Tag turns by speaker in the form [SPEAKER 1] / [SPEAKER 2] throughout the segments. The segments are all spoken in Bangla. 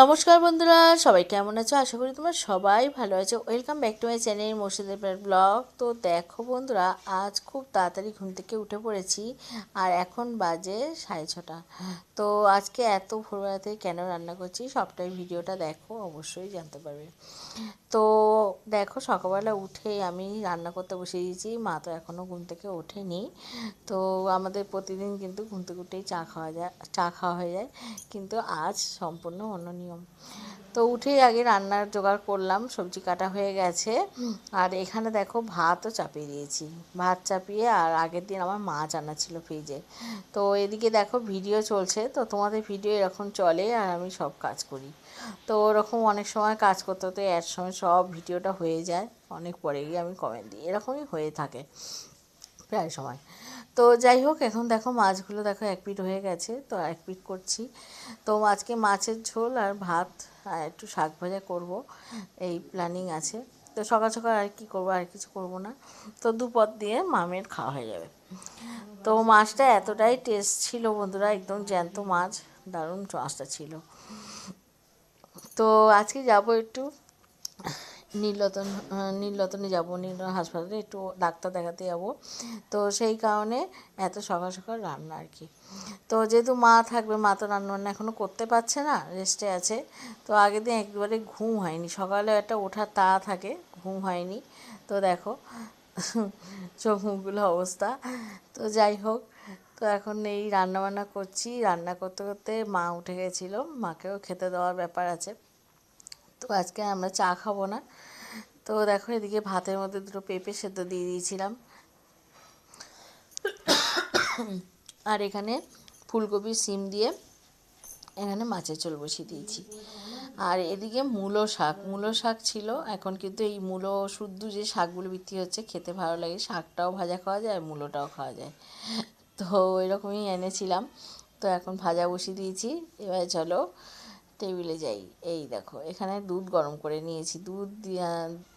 [SPEAKER 1] নমস্কার বন্ধুরা, সবাই কেমন আছো? আশা করি তোমরা সবাই ভালো আছো। Welcome back to my channel মুর্শিদের ব্লগ তো দেখো বন্ধুরা, আজ খুব তাড়াতাড়ি ঘুম থেকে উঠে পড়েছি, আর এখন বাজে সাড়ে ছটা। তো আজকে এত ভোরবেলাতে কেন রান্না করছি, সবটাই ভিডিওটা দেখো, অবশ্যই জানতে পারবে। তো দেখো, সকালবেলা উঠে আমি রান্না করতে বসে দিয়েছি, মা তো এখনও ঘুম থেকে ওঠেনি। তো আমাদের প্রতিদিন কিন্তু ঘুম থেকে উঠেই চা খাওয়া যায়, চা খাওয়া হয়ে যায়। কিন্তু আজ সম্পূর্ণ অন্য নিয়ম। তো উঠেই আগে রান্নার জোগাড় করলাম, সবজি কাটা হয়ে গেছে। আর এখানে দেখো ভাতও চাপিয়ে দিয়েছি। ভাত চাপিয়ে আর আগের দিন আমার মাছ আনা ছিল ফ্রিজে। তো এদিকে দেখো ভিডিও চলছে, তো তোমাদের ভিডিও এরকম চলে আর আমি সব কাজ করি। তো ওরকম অনেক সময় কাজ করতে হতে এক সময় সব ভিডিওটা হয়ে যায়, অনেক পরে গিয়ে আমি কমেন্ট দিই। এরকমই হয়ে থাকে প্রায় সময়। তো যাই হোক, এখন দেখো মাছগুলো দেখো এক পিট হয়ে গেছে, তো এক পিট করছি। তো আজকে মাছের ঝোল আর ভাত আর একটু শাক ভাজা করব, এই প্ল্যানিং আছে। তো সকাল সকাল আর কি করব, আর কিছু করব না। তো দুপদ দিয়ে মামের খাওয়া হয়ে যাবে। তো মাছটা এতটাই টেস্ট ছিল বন্ধুরা, একদম জ্যান্ত মাছ, দারুণ মাছটা ছিল। তো আজকে যাব একটু নীলরতন নীলরতনে যাব নীল হাসপাতালে একটু ডাক্তার দেখাতে যাব। তো সেই কারণে এত সকাল সকাল রান্না আর কি। তো যেহেতু মা থাকবে, মা তো রান্না বান্না এখনও করতে পারছে না রেস্টে আছে। তো আগের দিন একবারে ঘুম হয়নি। সকালে একটা ওঠার তা থাকে, ঘুম হয়নি। তো দেখো, চোখ মুখগুলো অবস্থা। তো যাই হোক, তো এখন এই রান্না বান্না করছি। রান্না করতে করতে মা উঠে গেছিল। মাকেও খেতে দেওয়ার ব্যাপার আছে। তো আজকে আমরা চা খাব না। তো দেখো এদিকে ভাতের মধ্যে দুটো পেঁপে সেদ্ধ দিয়ে দিয়েছিলাম। আর এখানে ফুলকপি সিম দিয়ে এখানে মাছের ঝোল বসিয়ে দিয়েছি। আর এদিকে মূলো শাক মূলো শাক ছিল, এখন কিন্তু এই মূলো শুদ্ধ যে শাকগুলো বিক্রি হচ্ছে খেতে ভালো লাগে, শাকটাও ভাজা খাওয়া যায় আর মূলোটাও খাওয়া যায়। তো এরকমই এনেছিলাম। তো এখন ভাজা বসিয়ে দিয়েছি। এবার চলো টেবিলে যাই। এই দেখো, এখানে দুধ গরম করে নিয়েছি। দুধ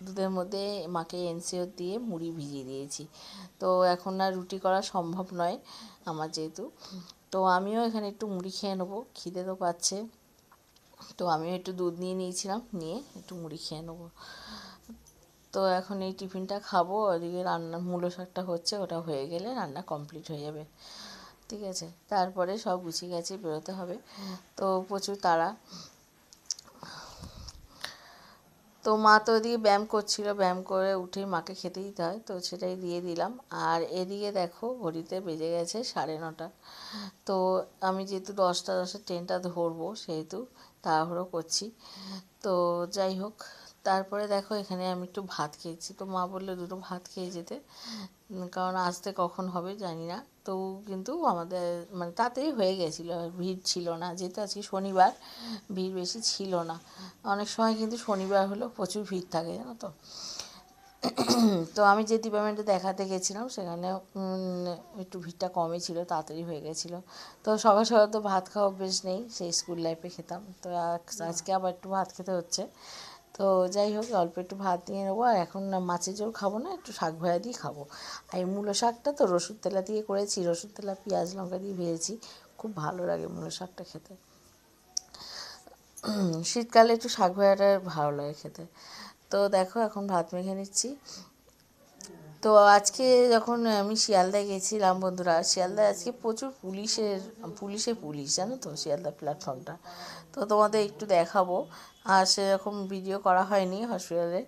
[SPEAKER 1] দুধের মধ্যে মাকে এনসিওর দিয়ে মুড়ি ভিজিয়ে দিয়েছি। তো এখন আর রুটি করা সম্ভব নয় আমার যেহেতু। তো আমিও এখানে একটু মুড়ি খেয়ে নেব, খিদে তো পাচ্ছে। তো আমিও একটু দুধ নিয়ে নিয়েছিলাম, নিয়ে একটু মুড়ি খেয়ে নেব। তো এখন এই টিফিনটা খাব, ওদিকে রান্না মূলো শাকটা হচ্ছে, ওটা হয়ে গেলে রান্না কমপ্লিট হয়ে যাবে। ঠিক আছে? তারপরে সব গুছিয়ে গেছে, বেরোতে হবে। তো প্রচুর তাড়া। তো মা তো ওদিকে ব্যায়াম করছিল, ব্যায়াম করে উঠে মাকে খেতে দিতে হয় তো সেটাই দিয়ে দিলাম। আর এদিকে দেখো, ঘড়িতে বেজে গেছে সাড়ে নটা। তো আমি যেহেতু দশটা দশটা ট্রেনটা ধরবো, সেহেতু তাড়াহুড়ো করছি। তো যাই হোক তারপরে দেখো এখানে আমি একটু ভাত খেয়েছি। তো মা বলল, দুটো ভাত খেয়ে যেতে। কারণ আসতে কখন হবে জানি না। তো কিন্তু আমাদের মানে তাড়াতাড়ি হয়ে গেছিল। ভিড় ছিল না। যেহেতু আজকে শনিবার, ভিড় বেশি ছিল না। অনেক সময় কিন্তু শনিবার হলেও প্রচুর ভিড় থাকে, জানো তো? তো আমি যে ডিপার্টমেন্টে দেখাতে গেছিলাম, সেখানে একটু ভিড়টা কমই ছিল, তাড়াতাড়ি হয়ে গেছিল। তো সকাল সকাল তো ভাত খাওয়া অভ্যেস নেই, সেই স্কুল লাইফে খেতাম। তো আজকে আবার একটু ভাত খেতে হচ্ছে। তো যাই হোক, অল্প একটু ভাত দিয়ে নেব। আর এখন মাছের ঝোল খাব না, একটু শাক ভাজা দিয়ে খাব। আর এই মূলো শাকটা তো রসুন তেলা দিয়ে করেছি, রসুন তেলা, পেঁয়াজ লঙ্কা দিয়ে ভেজেছি। খুব ভালো লাগে মূলো শাকটা খেতে। শীতকালে একটু শাক ভাজাটা ভালো লাগে খেতে। তো দেখো, এখন ভাত মেখে নিচ্ছি। তো আজকে যখন আমি শিয়ালদায় গেছিলাম বন্ধুরা, শিয়ালদায় আজকে প্রচুর পুলিশের, পুলিশে পুলিশ, জানো তো, শিয়ালদা প্ল্যাটফর্মটা তো তোমাদের একটু দেখাবো। আর সেরকম ভিডিও করা হয়নি হসপিটালে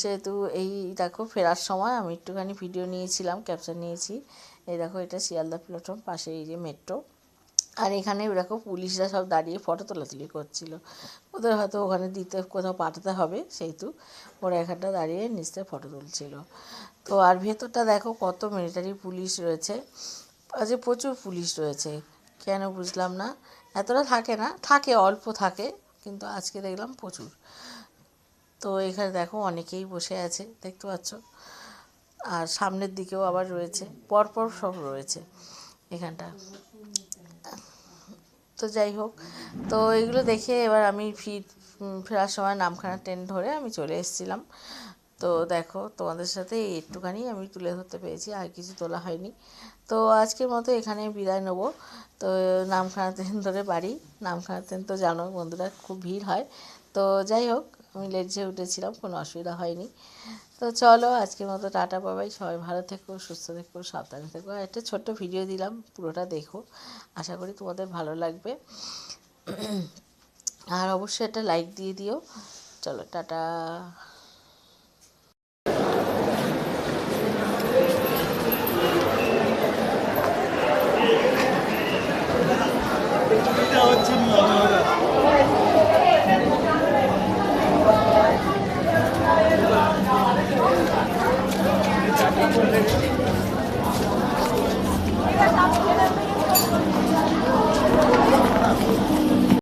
[SPEAKER 1] সেহেতু এই দেখো, ফেরার সময় আমি একটুখানি ভিডিও নিয়েছিলাম ক্যাপচার নিয়েছি। এই দেখো, এটা শিয়ালদা প্ল্যাটফর্ম পাশে এই যে মেট্রো আর এখানে দেখো পুলিশরা সব দাঁড়িয়ে ফটো তোলাতুলি করছিল। ওদের হয়তো ওখানে দিতে কোথাও পাঠাতে হবে, সেহেতু ওরা এখানটা দাঁড়িয়ে নিচে ফটো তুলছিল। তো আর ভেতরটা দেখো কত মিলিটারি পুলিশ রয়েছে। আজকে প্রচুর পুলিশ রয়েছে, কেন বুঝলাম না। এতটা থাকে না, থাকে, অল্প থাকে, কিন্তু আজকে দেখলাম প্রচুর। তো এখানে দেখো অনেকেই বসে আছে, দেখতে পাচ্ছ। আর সামনের দিকেও আবার রয়েছে, পরপর সব রয়েছে এখানটা। তো যাই হোক, তো এগুলো দেখে এবার আমি ফির ফেরার সময় নামখানা ট্রেন ধরে আমি চলে এসেছিলাম। তো দেখো, তোমাদের সাথে একটুখানি আমি তুলে ধরতে পেরেছি, আর কিছু তোলা হয়নি। তো আজকের মতো এখানে বিদায় নেব। তো নামখানাতেন ধরে বাড়ি, নামখানাতেন তো জানো বন্ধুরা খুব ভিড় হয়। তো যাই হোক, আমি লেটসে উঠেছিলাম, কোনো অসুবিধা হয়নি। তো চলো, আজকের মতো টাটা বাবাই সবাই ভালো থেকো, সুস্থ থেকো, সাবধানে থেকো। একটা ছোট্ট ভিডিও দিলাম, পুরোটা দেখো। আশা করি তোমাদের ভালো লাগবে। আর অবশ্যই একটা লাইক দিয়ে দিও। চলো, টাটা।